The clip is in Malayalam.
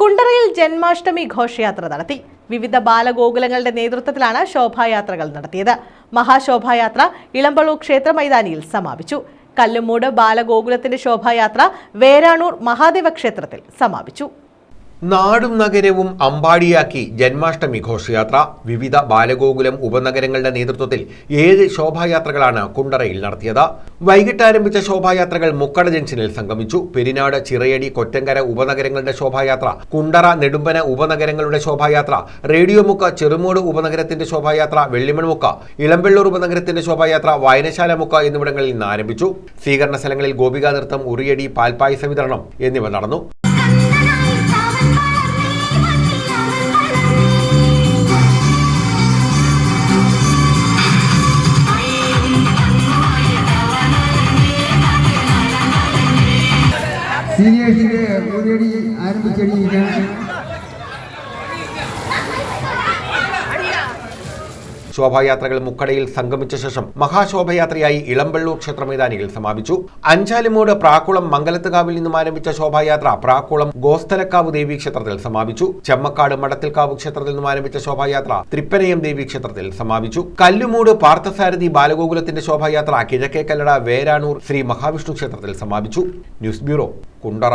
കുണ്ടറയിൽ ജന്മാഷ്ടമി ഘോഷയാത്ര നടത്തി. വിവിധ ബാലഗോകുലങ്ങളുടെ നേതൃത്വത്തിലാണ് ശോഭായാത്രകൾ നടത്തിയത്. മഹാശോഭായാത്ര ഇളമ്പള്ളൂർ ക്ഷേത്ര മൈതാനിയിൽ സമാപിച്ചു. കല്ലുമൂട് ബാലഗോകുലത്തിന്റെ ശോഭായാത്ര വേരാണൂർ മഹാദേവ ക്ഷേത്രത്തിൽ സമാപിച്ചു. നാടും നഗരവും അമ്പാടിയാക്കി ജന്മാഷ്ടമി ഘോഷയാത്ര. വിവിധ ബാലഗോകുലം ഉപനഗരങ്ങളുടെ നേതൃത്വത്തിൽ ഏഴ് ശോഭായാത്രകളാണ് കുണ്ടറയിൽ നടത്തിയത്. വൈകിട്ട് ആരംഭിച്ച ശോഭായാത്രകൾ മുക്കട ജംഗ്ഷനിൽ സംഗമിച്ചു. പെരിനാട് ചിറയടി കൊറ്റങ്കര ഉപനഗരങ്ങളുടെ ശോഭായാത്ര കുണ്ടറ നെടുമ്പന ഉപനഗരങ്ങളുടെ ശോഭായാത്ര റേഡിയോമുക്ക് ചെറുമൂട് ഉപനഗരത്തിന്റെ ശോഭായാത്ര വെള്ളിമൺമുക്ക് ഇളമ്പള്ളൂർ ഉപനഗരത്തിന്റെ ശോഭായാത്ര വായനശാല മുക്ക് എന്നിവിടങ്ങളിൽ നിന്ന് ആരംഭിച്ചു. സ്വീകരണ സ്ഥലങ്ങളിൽ ഗോപികാ നൃത്തം ഉറിയടി പാൽപ്പായസ വിതരണം എന്നിവ നടന്നു. സീനിയേഴ്സിന്റെ മുന്നണി ആരംഭിച്ചിരിക്കുകയാണ് ശോഭായാത്രകൾ മുക്കടയിൽ സംഗമിച്ച ശേഷം മഹാശോഭയാത്രയായി ഇളമ്പള്ളൂർ ക്ഷേത്ര മൈതാനിയിൽ സമാപിച്ചു. അഞ്ചാലിമൂട് പ്രാക്കുളം മംഗലത്തുകാവിൽ നിന്നും ആരംഭിച്ച ശോഭായാത്ര പ്രാക്കുളം ഗോസ്തലക്കാവ് ദേവി ക്ഷേത്രത്തിൽ സമാപിച്ചു. ചെമ്മക്കാട് മടത്തിൽക്കാവ് ക്ഷേത്രത്തിൽ നിന്നും ആരംഭിച്ച ശോഭായാത്ര തൃപ്പനയം ദേവി ക്ഷേത്രത്തിൽ സമാപിച്ചു. കല്ലുമൂട് പാർത്ഥസാരഥി ബാലഗോകുലത്തിന്റെ ശോഭായാത്ര കിഴക്കേ കല്ലട വേരാണൂർ ശ്രീ മഹാവിഷ്ണു ക്ഷേത്രത്തിൽ സമാപിച്ചു. News bureau Kundara.